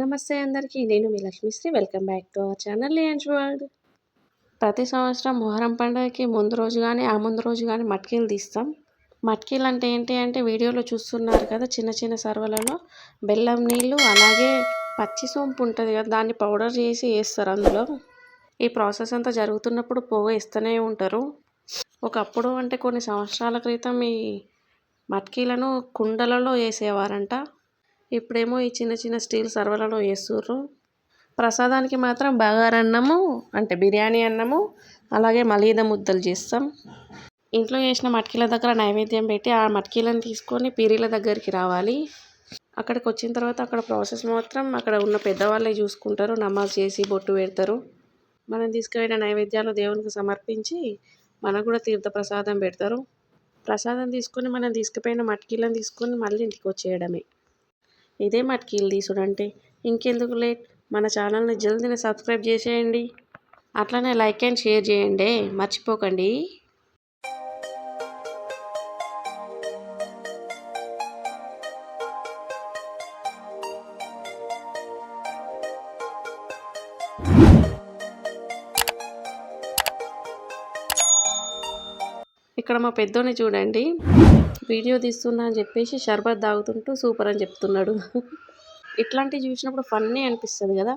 నమస్తే అందరికీ. నేను మీ Lakshmisri. Welcome back to our channel lions world. ప్రతి సంవత్సరం మొహరం పండుగకి ముందు రోజు కానీ ఆ ముందు రోజు కానీ మట్కీలు తీస్తాం. మట్కీలు అంటే ఏంటి అంటే వీడియోలో చూస్తున్నారు కదా చిన్న చిన్న సర్వలలో. బెల్లం నీళ్ళు అలాగే పచ్చి సోంపు ఉంటుంది కదా దాన్ని పౌడర్ చేసి వేస్తారు అందులో. ఈ ప్రాసెస్ అంతా జరుగుతున్నప్పుడు పొగ ఇస్తూనే ఉంటారు. ఒకప్పుడు అంటే కొన్ని సంవత్సరాల క్రితం ఈ మట్కీలను కుండలలో వేసేవారంట. ఇప్పుడేమో ఈ చిన్న చిన్న స్టీల్ సర్వలలో వేస్తుర్రు. ప్రసాదానికి మాత్రం బగారన్నము అంటే బిర్యానీ అన్నము అలాగే మలీద ముద్దలు చేస్తాం. ఇంట్లో చేసిన మట్కీల దగ్గర నైవేద్యం పెట్టి ఆ మట్కీలను తీసుకొని పీరీల దగ్గరికి రావాలి. అక్కడికి వచ్చిన తర్వాత అక్కడ ప్రాసెస్ మాత్రం అక్కడ ఉన్న పెద్దవాళ్ళే చూసుకుంటారు నమాజ్ చేసి బొట్టు పెడతారు. మనం తీసుకుపోయిన నైవేద్యాలు దేవునికి సమర్పించి మనకు కూడా తీర్థ ప్రసాదం పెడతారు. ప్రసాదం తీసుకొని మనం తీసుకుపోయిన మట్కీలను తీసుకొని మళ్ళీ ఇంటికి వచ్చేయడమే. ఇదే మట్కీలు వెళ్ళి అంటే ఇంకెందుకు లేట్ మన ఛానల్ని జల్దీని సబ్స్క్రైబ్ చేసేయండి. అట్లనే లైక్ అండ్ షేర్ చేయండి. మర్చిపోకండి. ఇక్కడ మా పెద్దోని చూడండి. వీడియో తీస్తున్నా అని చెప్పేసి షర్బత్ తాగుతుంటూ సూపర్ అని చెప్తున్నాడు. ఇట్లాంటివి చూసినప్పుడు ఫన్నీ అనిపిస్తుంది కదా.